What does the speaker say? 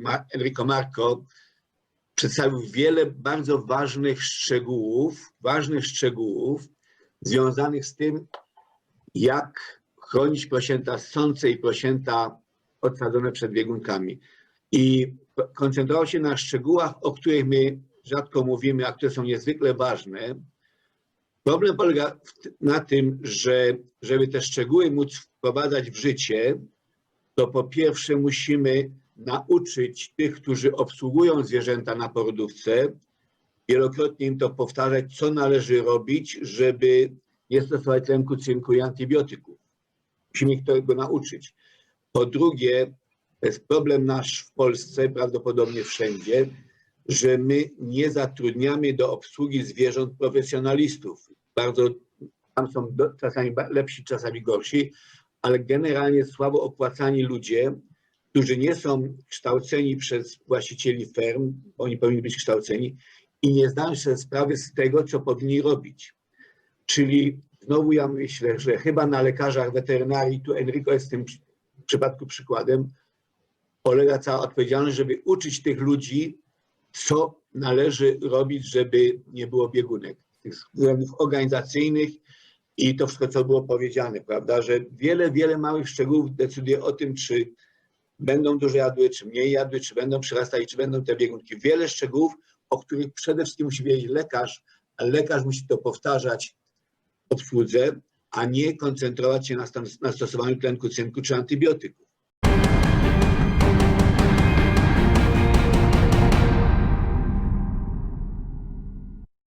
Ma- Enrico Marco przedstawił wiele bardzo ważnych szczegółów, ważnych szczegółów związanych z tym, jak chronić prosięta ssące i prosięta odsadzone przed biegunkami. I koncentrował się na szczegółach, o których my rzadko mówimy, a które są niezwykle ważne. Problem polega na tym, że żeby te szczegóły móc wprowadzać w życie, to po pierwsze musimy nauczyć tych, którzy obsługują zwierzęta na porodówce, wielokrotnie im to powtarzać, co należy robić, żeby nie stosować tlenku cynku i antybiotyków. Musimy ich tego nauczyć. Po drugie, to jest problem nasz w Polsce, prawdopodobnie wszędzie, że my nie zatrudniamy do obsługi zwierząt profesjonalistów. Bardzo tam są czasami lepsi, czasami gorsi, ale generalnie słabo opłacani ludzie, którzy nie są kształceni przez właścicieli ferm, oni powinni być kształceni i nie zdają sobie sprawy z tego, co powinni robić. Czyli znowu ja myślę, że chyba na lekarzach weterynarii, tu Enrico jest w tym przy- przypadku przykładem, polega cała odpowiedzialność, żeby uczyć tych ludzi, co należy robić, żeby nie było biegunek. Tych względów organizacyjnych i to wszystko, co było powiedziane, prawda, że wiele, wiele małych szczegółów decyduje o tym, czy będą dużo jadły, czy mniej jadły, czy będą przyrastali, czy będą te biegunki. Wiele szczegółów, o których przede wszystkim musi wiedzieć lekarz, a lekarz musi to powtarzać obsłudze, a nie koncentrować się na, na stosowaniu tlenku cynku czy antybiotyków.